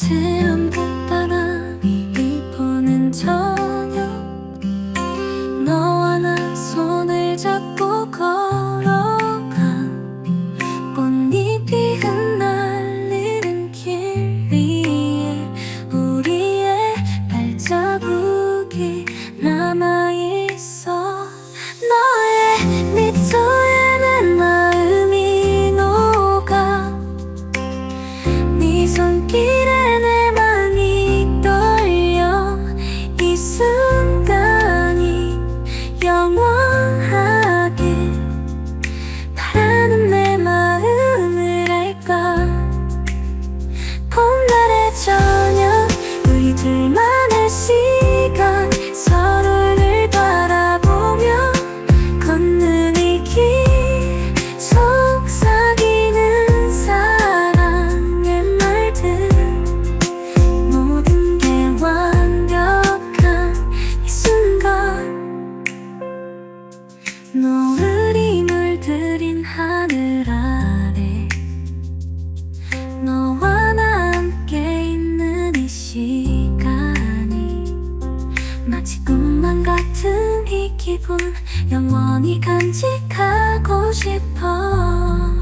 새한 봄바람이 이보는 저녁. 너와 나 손을 잡고 걸어 너와 나 함께 있는 이 시간이 마치 꿈만 같은 이 기분 영원히 간직하고 싶어.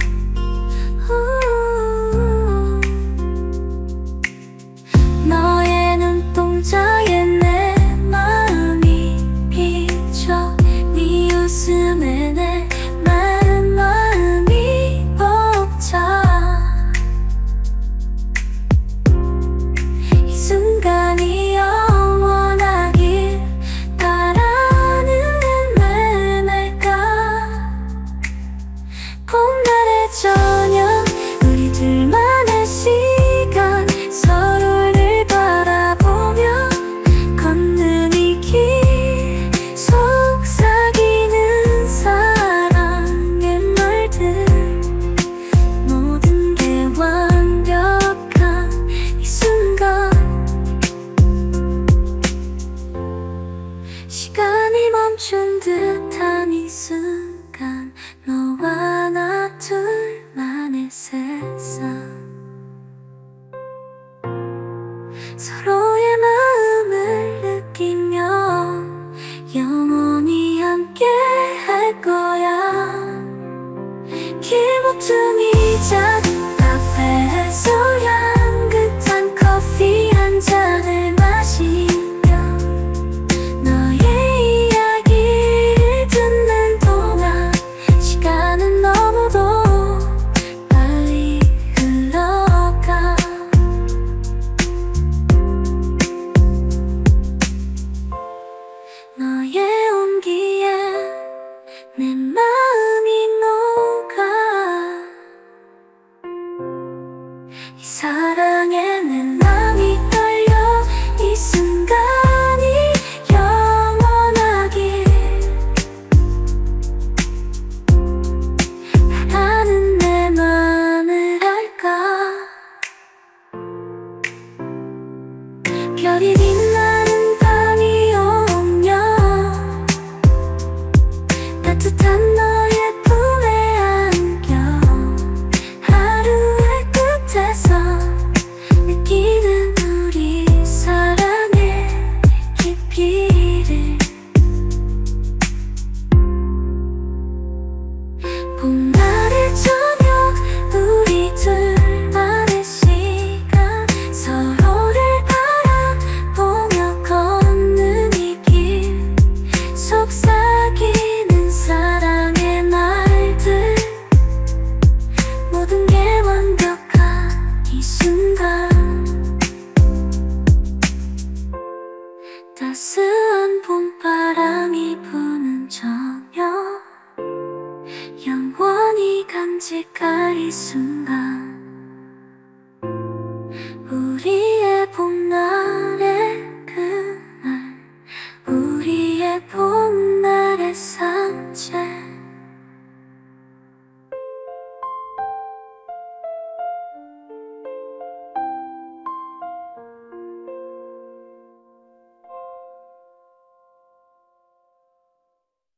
有梦。 사랑에는 마음이 떨려 이 순간이 영원하길. 나는 내 맘을 알까? 별이 네 아직까지 순간